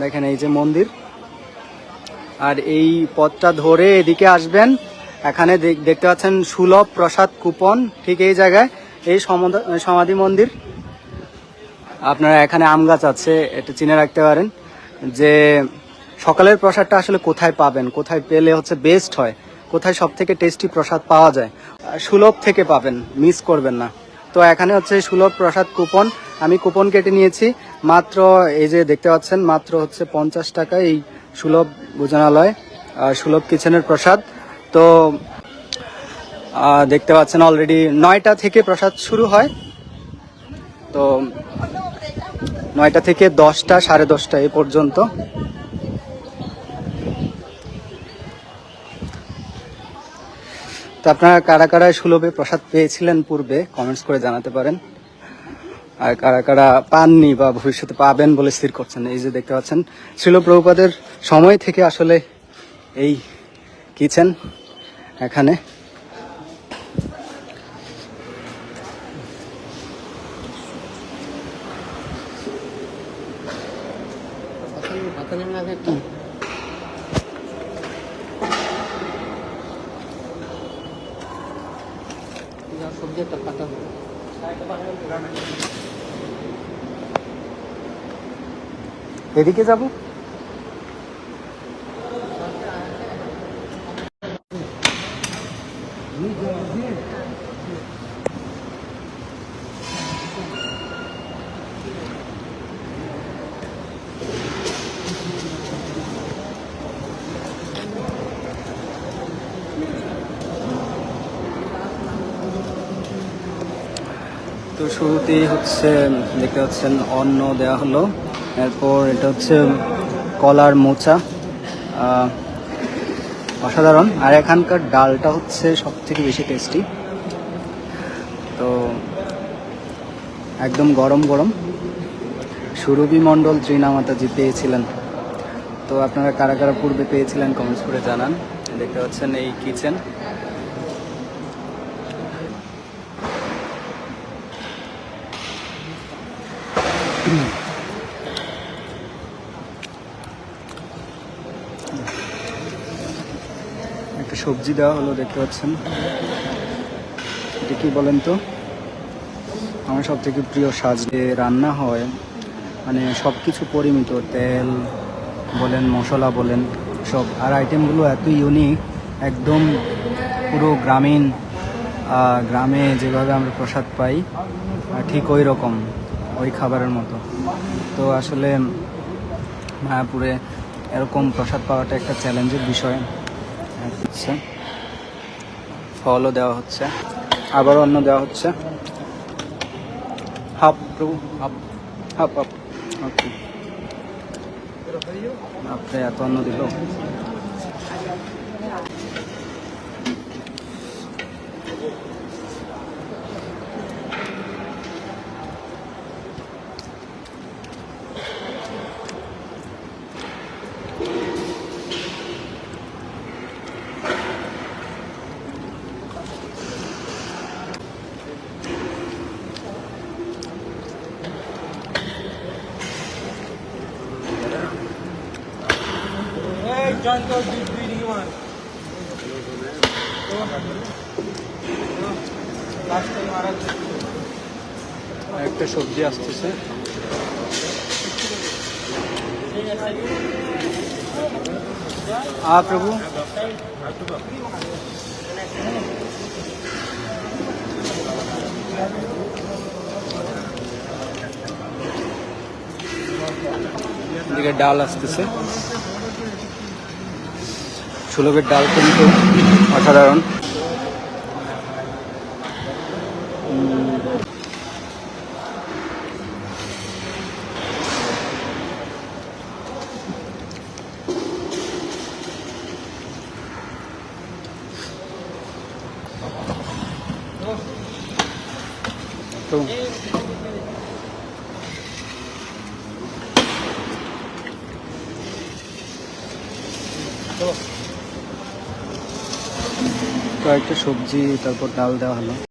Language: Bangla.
দেখেন এই যে মন্দির। আর এই পথটা ধরে এদিকে আসবেন, এখানে দেখ- দেখতে পাচ্ছেন সুলভ প্রসাদ কুপন, ঠিক এই জায়গায়, এই সমাধি মন্দির। আপনারা এখানে আম গাছ আছে, এটা চিনে রাখতে পারেন যে সকালের প্রসাদটা আসলে কোথায় পাবেন, কোথায় পেলে হচ্ছে বেস্ট হয়, কোথায় সব থেকে টেস্টি প্রসাদ পাওয়া যায়। সুলভ থেকে পাবেন মিস করবেন না। তো এখানে হচ্ছে সুলভ প্রসাদ কুপন। আমি কুপন কেটে নিয়েছি। মাত্র এই যে দেখতে পাচ্ছেন, মাত্র হচ্ছে পঞ্চাশ টাকা এই সুলভ ভোজনালয় সুলভ কিচেনের প্রসাদ। তো দেখতে পাচ্ছেন অলরেডি নয়টা থেকে প্রসাদ শুরু হয়। তো, নয়টা থেকে দশটা, সাড়ে দশটা এ পর্যন্ত। তো আপনারা কারা কারা সুলভে প্রসাদ পেয়েছিলেন পূর্বে? কমেন্টস করে জানাতে পারেন। আর কারা কারা পাননি বা ভবিষ্যতে পাবেন বলে স্থির করছেন, এই যে দেখতে পাচ্ছেন। শিল প্রভুপাদের সময় থেকে আসলে এই কিচেন এখানে। এদিকে যাব? তো শুরুতেই হচ্ছে, দেখতে পাচ্ছেন, অন্ন দেওয়া হলো। এরপর এটা হচ্ছে কলার মোচা। অসাধারণ। আর এখানকার ডালটা হচ্ছে সব থেকে বেশি টেস্টি তো একদম গরম গরম। সুরভি মণ্ডল ত্রিনামাতাজি পেয়েছিলেন। তো আপনারা কারা কারা পূর্বে পেয়েছিলেন কমেন্টস করে জানান। দেখতে পাচ্ছেন এই কিচেন। একটা সবজি দেওয়া হলো, দেখতে পাচ্ছেন। এটা কি বলেন তো? আমার সব থেকে প্রিয় সাজ রান্না হয় মানে সব কিছু পরিমিত, তেল বলেন, মশলা বলেন, সব। আর আইটেমগুলো এত ইউনিক একদম পুরো গ্রামীণ গ্রামে যেভাবে আমরা প্রসাদ পাই ঠিক ওই রকম ওই খাবারের মতো। তো আসলে মায়াপুরে এরকম প্রসাদ পাওয়াটা একটা চ্যালেঞ্জের বিষয়। হচ্ছে, ফলও দেওয়া হচ্ছে আবার অন্য দেওয়া হচ্ছে। হাফ, প্রভু, হাফ হাফ হাফ। ওকে। আপনি এত অন্ন দিল। একটা সবজি আসতেছে। হ্যাঁ প্রভু। এদিকে ডাল আসতেছে। সুলভের ডাল কিন্তু অসাধারণ। তো কয়েকটা সবজি তারপর ডাল দেওয়া হলো।